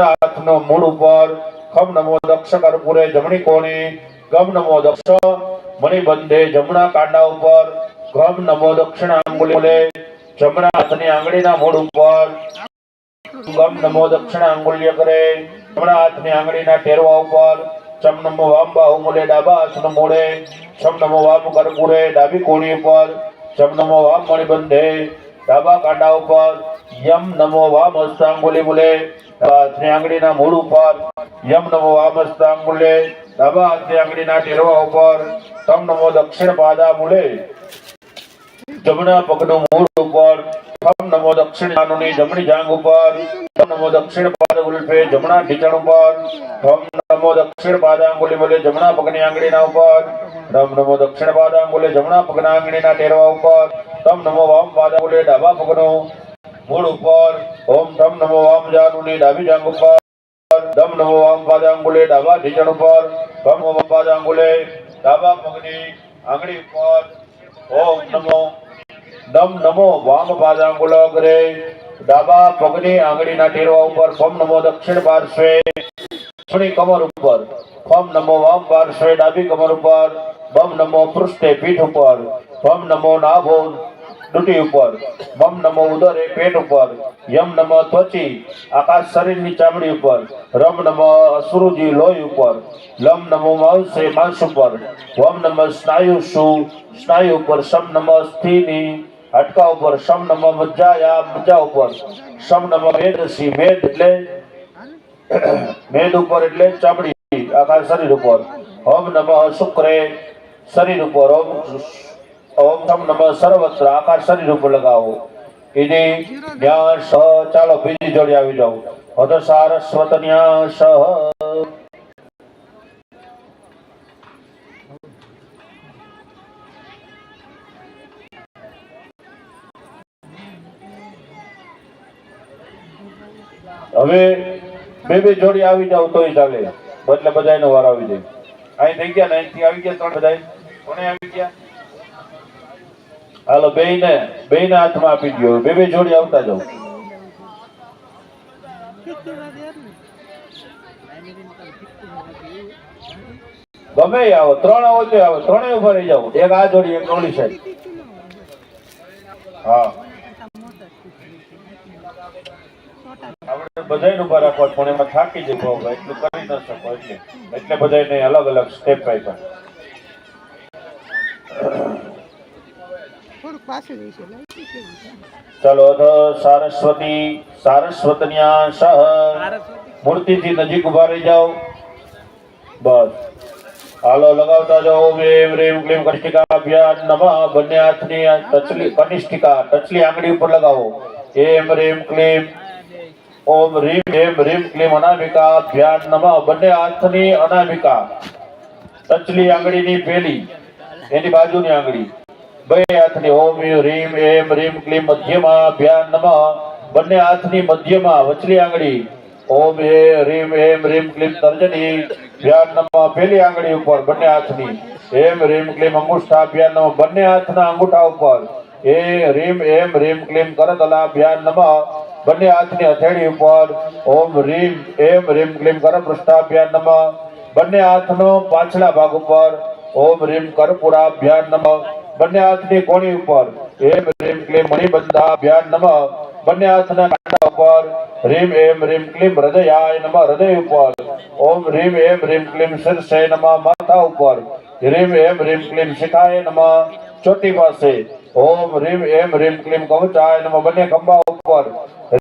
હાથનો મૂળ ઉપર ખમ નમો દક્ષ કર્પૂરે જમણી કોણે, ગમ નમો દક્ષ મણિબંધે જમણા કાંડા ઉપર, ગમ નમો દક્ષિણ આંગુલે જમણા હાથની આંગળીના મૂળ ઉપર, ગમ નમો દક્ષિણ આંગુલ્ય કરે જમણા હાથની આંગળીના ટેરવા ઉપર, ચમ નમો વામ બાહુ મૂલે ડાબા હાથનો મૂળે, ચમ નમો વામ કર્પૂરે ડાબી કોણી ઉપર, ચમ નમો વામ મણિબંધે ડાબા કાંડા ઉપર યમ નમો વામ હસ્તાંગુલી મૂલે હાથની આંગળીના મૂળ ઉપર યમ નમો વામ હસ્તાંગુલે ડાબા હાથની આંગળીના ટેરવા ઉપર તમ નમો દક્ષિણ પાદા મૂલે જમણા પગનું મૂળ ઉપર થમ નમો દક્ષિણ કાનુની જમણી જાંગ ઉપર થમ નમો દક્ષિણ પાદ ઉલ્ફે જમણા ઢીચણ ઉપર થમ નમો દક્ષિણ પાદાંગુલી બોલે જમણા પગની આંગળીના ઉપર. રમ નમો દક્ષિણ પાદાંગુલે જમણા પગના આંગળીના ટેરવા ઉપર. તમ નમો વામ પાદાંગુલે ડાબા પગનો મૂળ ઉપર. ઓમ તમ નમો વામ જાનુની ડાબી જાંગ ઉપર. દમ નમો વામ પાદાંગુલે ડાબા ઢીચણ ઉપર. તમ નમો પાદાંગુલે ડાબા પગની આંગળી ઉપર. ઓમ નમો દમ નમો વામ પાદાંગુલ અગ્રે. ડાબા પગની આંગળીના ટેરવા ઉપર. ફમ નમો દક્ષિણ પાર્શ્વે. જમણી કમર ઉપર ફમ નમો વામ પાર્શ્વે ડાબી કમર ઉપર બમ નમો પૃષ્ઠે પીઠ ઉપર, ભમ નમો નાભો ડૂટી ઉપર મમ નમો ઉદરે પેટ ઉપર, યમ નમો ત્વચી, આકાશ શરીરની ચામડી ઉપર, રમ નમો અસુરુજી લોહી ઉપર, લમ નમો માંસે માંસ ઉપર વમ નમઃ સ્નાયુ સુ, સ્નાયુ ઉપર સમ નમઃ સ્થિની હટકા ઉપર સમ નમઃ મજ્જાયા મજ્જા ઉપર સમ નમઃ મેદસી મેદ એટલે મેદ ઉપર એટલે ચામડી આખા શરીર ઉપર. ઓમ નમઃ શુક્રે, શરીર ઉપર ઓમ ઓમ નમઃ સર્વત્ર આખા શરીર ઉપર લગાવો. ઇતિ સ, ચાલો બીજી જોડી આવી જાઓ હદ સારસ્વત ન્યાસ હવે બે બે જોડી આવી જાવ તોય ચાલે. બદલે બધાયનો વાર આવી જાય. અહીં થઈ ગયા ને, અહીંથી આવી ગયા ત્રણ બધાય. કોને આવી ગયા? હાલો, બેયને બેયને હાથમાં આપી દો બે બે જોડી આવતા જાવ ગમે આવો, ત્રણ આવો તો આવો. ત્રણેય ઊભા રહી જાવ એક આ જોડી, એક ઓલી સાઈડ. હા. આપણે બધાયને ઊભા રાખવા પણ એમાં થાકી જઈ ભાવ એટલું કરી ન શકો એટલે. એટલે બધાને અલગ અલગ સ્ટેપ આપ્યા. ચાલો સારસ્વતી સારસ્વતન્યા સહ મૂર્તિથી નજીક ઊભા રહી જાઓ. બસ. હાલો લગાવતા જાઓ. ઓમ રેમ ક્લેમ ક્લીમ કનિષ્ઠિકાભ્યાન નમઃ બંને હાથની ટચલી કનિષ્ઠિકા ટચલી આંગળી ઉપર લગાવો. એમ રેમ ક્લીમ ઓમ રીમ એમ રીમ ક્લીમ અનામિકાભ્યાન નમઃ, બંને હાથની અનામિકા. ટચલી આંગળીની પેલી, એની બાજુની આંગળી. બે હાથની ઓમ રીમ એમ રીમ ક્લીમ મધ્યમાં, ધ્યાન નમઃ, બંને હાથની મધ્યમાં, વચલી આંગળી. ઓમ એ રીમ એમ રીમ ક્લીમ તર્જની નમ, પેલી આંગળી ઉપર, બંને હાથની. એમ રીમ ક્લીમ અંગુષ્ઠા ધ્યાન બંને હાથના અંગૂઠા ઉપર. એ રીમ એમ રીમ ક્લીમ કરતલા ભ્યાન નમઃ બંને હાથની હથેળી ઉપર ઓમ રીમ, એમ રીમ, ક્લીમ કરપૃષ્ઠાભ્યાન નમ. બંને હાથનો પાછલા ભાગ ઉપર ઓમ રીમ કર્પૂરાભ્યાન નમ. બંને હાથની કોણી ઉપર એમ રીમ, ક્લીમ, મણિબંધાભ્યાન નમ. બંને હાથના કાંડા ઉપર રીમ, એમ રીમ, ક્લીમ, હૃદયાય નમ. હૃદય ઉપર ઓમ રીમ, એમ રીમ, ક્લીમ શીર્ષે નમ. માથા ઉપર રીમ, એમ રીમ, ક્લીમ, શિખાય નમ. ચોટી પાસે ઓમ રીમ, એમ રીમ, ક્લીમ, કવચાય નમ. બંને ખંભા ઉપર